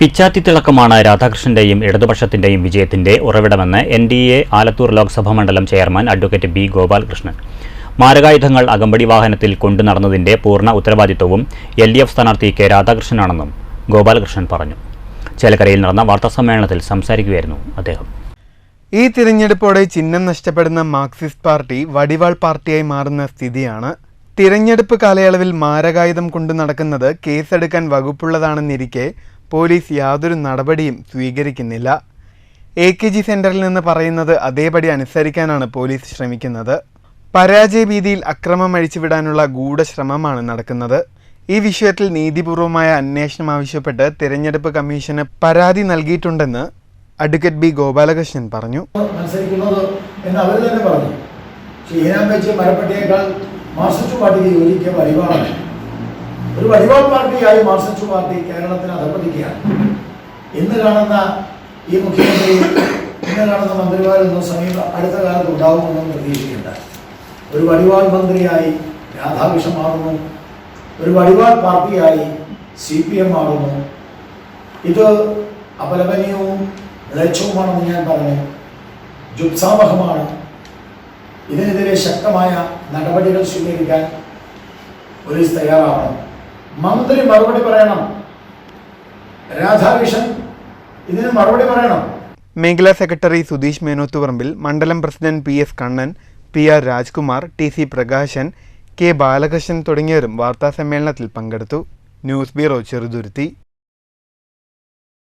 പിച്ചാത്തി തിളക്കമാണ് രാധാകൃഷ്ണന്റെയും ഇടതുപക്ഷത്തിന്റെയും വിജയത്തിന്റെ ഉറവിടമെന്ന് N D A Alathur Lok Sabha മണ്ഡലം ചെയർമാൻ അഡ്വക്കേറ്റ് ബി ഗോപാലകൃഷ്ണൻ മാരകായുധങ്ങൾ അകമ്പടി വാഹനത്തിൽ കൊണ്ടുനടന്നതിന്റെ പൂർണ ഉത്തരവാദിത്വവും എൽ ഡി എഫ് സ്ഥാനാർത്ഥി കെ രാധാകൃഷ്ണനാണെന്നും ഗോപാലകൃഷ്ണൻ പറഞ്ഞു. ചേലക്കരയിൽ നടന്ന വാർത്താസമ്മേളനത്തിൽ സംസാരിക്കുകയായിരുന്നു അദ്ദേഹം. ഈ തിരഞ്ഞെടുപ്പോടെ ചിഹ്നം നഷ്ടപ്പെടുന്ന മാർക്സിസ്റ്റ് പാർട്ടി വടിവാൾ പാർട്ടിയായി മാറുന്ന സ്ഥിതിയാണ്. തിരഞ്ഞെടുപ്പ് കാലയളവിൽ മാരകായുധം കൊണ്ടു നടക്കുന്നത് കേസെടുക്കാൻ വകുപ്പുള്ളതാണെന്നിരിക്കെ പോലീസ് യാതൊരു നടപടിയും സ്വീകരിക്കുന്നില്ല. എ കെ ജി സെന്ററിൽ നിന്ന് പറയുന്നത് അതേപടി അനുസരിക്കാനാണ് പോലീസ് ശ്രമിക്കുന്നത്. പരാജയ ഭീതിയിൽ അക്രമം അഴിച്ചുവിടാനുള്ള ഗൂഢശ്രമമാണ് നടക്കുന്നത്. ഈ വിഷയത്തിൽ നീതിപൂർവമായ അന്വേഷണം ആവശ്യപ്പെട്ട് തിരഞ്ഞെടുപ്പ് കമ്മീഷന് പരാതി നൽകിയിട്ടുണ്ടെന്ന് അഡ്വക്കേറ്റ് ബി ഗോപാലകൃഷ്ണൻ പറഞ്ഞു. മത്സരിക്കുന്നത് ഒരു വടിവാൾ പാർട്ടിയായി മാർസിസ്റ്റ് പാർട്ടി കേരളത്തിന് അധപ്പതിക്കുകയാണ് ഇന്ന് കാണുന്ന ഈ മുഖ്യമന്ത്രി ഇന്ന് കാണുന്ന മന്ത്രിമാരൊന്നും സമീപ അടുത്ത കാലത്ത് ഉണ്ടാവുമെന്നും പ്രതീക്ഷിക്കേണ്ട. ഒരു വടിവാൾ മന്ത്രിയായി രാധാകൃഷ്ണൻ മാറുന്നു. ഒരു വടിവാൾ പാർട്ടിയായി സി പി എം മാറുന്നു. ഇത് അപലപനീയവും ലക്ഷവുമാണെന്ന് ഞാൻ പറഞ്ഞു. ജുത്സാമഹമാണ് ഇതിനെതിരെ ശക്തമായ നടപടികൾ സ്വീകരിക്കാൻ പോലീസ് തയ്യാറാവണം. മന്ത്രി മറുപടി പറയണം. രാധാകൃഷ്ണൻ ഇതിന് മറുപടി പറയണം. മേഖലാ സെക്രട്ടറി സുധീഷ് മേനോത്തുപറമ്പിൽ മണ്ഡലം president P S Kannan P R Rajkumar T C Prakashan K Balakrishnan തുടങ്ങിയവരും വാർത്താസമ്മേളനത്തിൽ പങ്കെടുത്തു. News bureau Cheruthuruthy.